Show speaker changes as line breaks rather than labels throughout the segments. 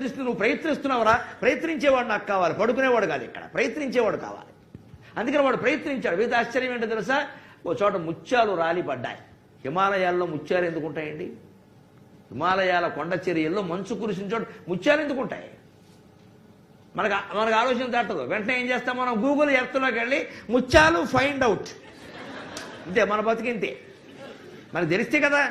ప్రయత్నిస్తూ నువ్వు ప్రయత్నిస్తున్నావురా ప్రయత్నించేవాడు నాకు కావాలి పడుకునేవాడు కాదు ఇక్కడ ప్రయత్నించేవాడు కావాలి. అందుకని వాడు ప్రయత్నించాడు. వీటి ఆశ్చర్యం ఏంటో తెలుసా? ఓ చోట ముత్యాలు రాలి పడ్డాయి హిమాలయాల్లో ముత్యాలు ఎందుకు ఉంటాయండి? హిమాలయాల కొండ చర్యల్లో మంచు కురిసిన చోట ముత్యాలు ఎందుకు ఉంటాయి? మనకు మనకు ఆలోచన తట్టదు వెంటనే ఏం చేస్తాం మనం? గూగుల్ ఎర్త్లోకి వెళ్ళి ముత్యాలు ఫైండ్ అవుట్ అంతే మన బతికింతే మనకు తెలిస్తే కదా?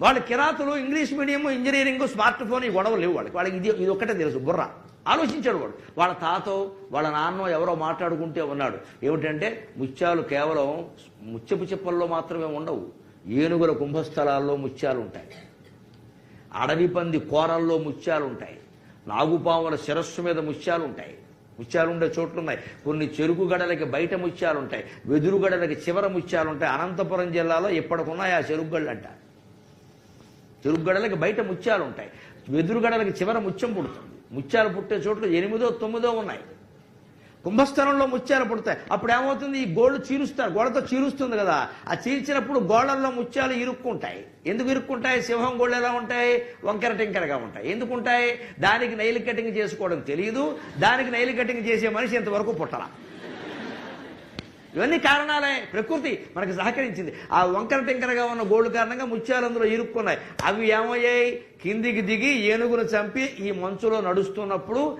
వాళ్ళు కిరాతులు English medium engineering smart phone ఈ గొడవ లేవు వాళ్ళకి. వాళ్ళకి ఇది ఇది ఒక్కటే తెలుసు బుర్ర. ఆలోచించాడు వాడు. వాళ్ళ తాతో వాళ్ళ నాన్నో ఎవరో మాట్లాడుకుంటే ఉన్నాడు. ఏమిటంటే ముత్యాలు కేవలం ముత్యపు చిప్పల్లో మాత్రమే ఉండవు. ఏనుగుల కుంభస్థలాల్లో ముత్యాలు ఉంటాయి అడవి పంది కోరల్లో ముత్యాలు ఉంటాయి నాగుపాముల శిరస్సు మీద ముత్యాలు ఉంటాయి ముత్యాలు ఉండే చోట్లు ఉన్నాయి కొన్ని చెరుకు గడలకి బయట ముత్యాలు ఉంటాయి వెదురు గడలకి చివర ముత్యాలు ఉంటాయి అనంతపురం జిల్లాలో ఇప్పటికున్నాయి ఆ చెరుకు గడలు గడలకి బయట ముత్యాలు ఉంటాయి. వెదురు గడలకి చివర ముత్యం పుడుతుంది. ముత్యాలు పుట్టే చోట్ల ఎనిమిదో తొమ్మిదో ఉన్నాయి. కుంభస్థలంలో ముత్యాలు పుడతాయి. అప్పుడు ఏమవుతుంది? ఈ గోళ్ళు చీరుస్తారు. గోడతో చీరుస్తుంది కదా. ఆ చీల్చినప్పుడు గోడల్లో ముత్యాలు ఇరుక్కుంటాయి. ఎందుకు ఇరుక్కుంటాయి? సింహం గోళ్ళు ఎలా ఉంటాయి? వంకర టింకరగా ఉంటాయి. ఎందుకు ఉంటాయి? దానికి నైలు కటింగ్ చేసుకోవడం తెలియదు దానికి నైలు కటింగ్ చేసే మనిషి ఇంతవరకు పుట్టల. ఇవన్నీ కారణాలే. ప్రకృతి మనకి సహకరించింది. ఆ వంకర టింకరగా ఉన్న గోళ్ళు కారణంగా ముత్యాలు అందులో ఇరుక్కున్నాయి. అవి ఏమయ్యాయి? కిందికి దిగి ఏనుగును చంపి ఈ మంచులో నడుస్తున్నప్పుడు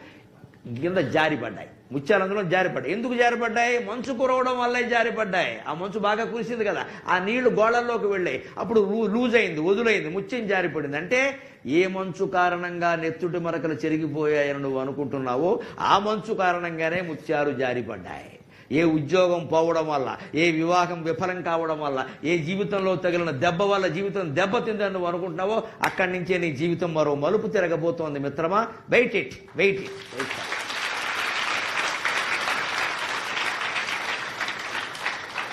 కింద జారిపడ్డాయి. ముత్యాలు అందులో జారిపడ్డాయి. ఎందుకు జారిపడ్డాయి? మంచు కురవడం వల్లే జారిపడ్డాయి. ఆ మంచు బాగా కురిసింది కదా. ఆ నీళ్ళు గోళల్లోకి వెళ్ళాయి. అప్పుడు లూజ్ అయింది వదులైంది ముత్యం జారిపడింది. అంటే ఏ మంచు కారణంగా నెత్తుటి మరకలు చెరిగిపోయాయని నువ్వు అనుకుంటున్నావో ఆ మంచు కారణంగానే ముత్యాలు జారిపడ్డాయి. ఏ ఉద్యోగం పోవడం వల్ల ఏ వివాహం విఫలం కావడం వల్ల ఏ జీవితంలో తగిలిన దెబ్బ వల్ల జీవితం దెబ్బతిందని నువ్వు అనుకుంటున్నావో అక్కడి నుంచే నీ జీవితం మరో మలుపు తిరగబోతోంది మిత్రమా? Wait it wait it wait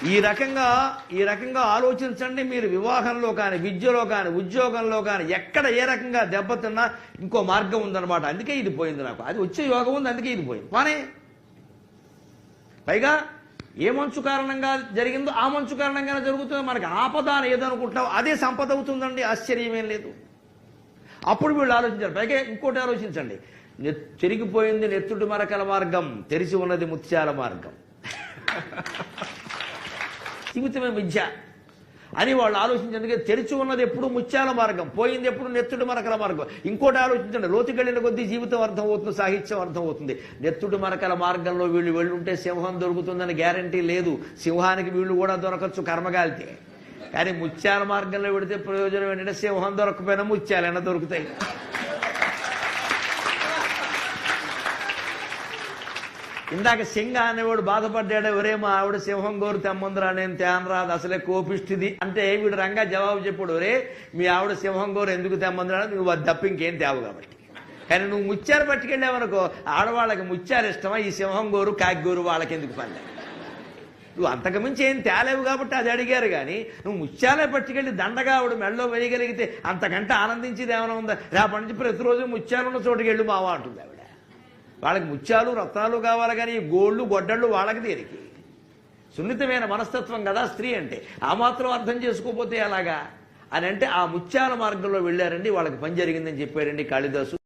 ఈ రకంగా ఈ రకంగా ఆలోచించండి. మీరు వివాహంలో కానీ విద్యలో కానీ ఉద్యోగంలో కానీ ఎక్కడ ఏ రకంగా దెబ్బతిన్నా ఇంకో మార్గం ఉందన్నమాట. అందుకే ఇది పోయింది నాకు. అది వచ్చే యోగం ఉంది అందుకే ఇది పోయింది. పానే? పైగా ఏ మంచు కారణంగా జరిగిందో ఆ మంచు కారణంగానే జరుగుతుంది. మనకి ఆపద అని ఏదనుకుంటున్నావు అదే సంపద అవుతుందండి. ఆశ్చర్యమేం లేదు. అప్పుడు వీళ్ళు ఆలోచించారు. పైగా ఇంకోటి ఆలోచించండి. చెరిగిపోయింది నెత్తుడి మరకల మార్గం తెరిచి ఉన్నది ముత్యాల మార్గం. జీవితమే విద్య అని వాళ్ళు ఆలోచించేందుకే తెరిచి ఉన్నది ఎప్పుడు ముత్యాల మార్గం పోయింది ఎప్పుడు నెత్తుడు మరకల మార్గం. ఇంకోటి ఆలోచించండి లోతుకెళ్ళిన కొద్దీ జీవితం అర్థం అవుతుంది సాహిత్యం అర్థం అవుతుంది నెత్తుడి మరకల మార్గంలో వీళ్ళు వెళ్ళుంటే సింహం దొరుకుతుందని గ్యారంటీ లేదు. సింహానికి వీళ్ళు కూడా దొరకచ్చు కర్మగాలితే. కానీ ముత్యాల మార్గంలో పెడితే ప్రయోజనం ఏంటంటే సింహం దొరకపోయినా ముత్యాలైనా దొరుకుతాయి. ఇందాక సింగ అనేవాడు బాధపడ్డాడు ఒరే మా ఆవిడ సింహం గోరు తెమ్మందిరా నేను తేనరాదు అసలే కోపిష్టిది. అంటే వీడు రంగా జవాబు చెప్పాడు ఒరే మీ ఆవిడ సింహం గోరు ఎందుకు తెమ్మందిరా? నువ్వు అది తప్ప ఇంకేం తేవు కాబట్టి. కానీ నువ్వు ముచ్చారు పట్టుకెళ్ళావనుకో ఆడవాళ్ళకి ముచ్చారు ఇష్టమా? ఈ సింహం గోరు కాకిగోరు వాళ్ళకి ఎందుకు పని? నువ్వు అంతకుమించి ఏం తేలేవు కాబట్టి అది అడిగారు కానీ నువ్వు ముత్యాలే పట్టుకెళ్ళి దండగా ఆవిడ మెళ్ళలో వేయగలిగితే అంతకంటే ఆనందించేది ఏమైనా ఉందా? రేపటి నుంచి ప్రతిరోజు ముత్యాలు ఉన్న చోటుకి వెళ్ళు మావా అంటుంది ఆవిడ. వాళ్ళకి ముత్యాలు రత్నాలు కావాలి కానీ గోళ్ళు గొడ్డళ్ళు వాళ్ళకి దేనికి? సున్నితమైన మనస్తత్వం కదా స్త్రీ అంటే. ఆ మాత్రం అర్థం చేసుకోపోతే ఎలాగా? అని అంటే ఆ ముత్యాల మార్గంలో వెళ్ళారండి వాళ్ళకి పని జరిగిందని చెప్పారండి కాళిదాసు.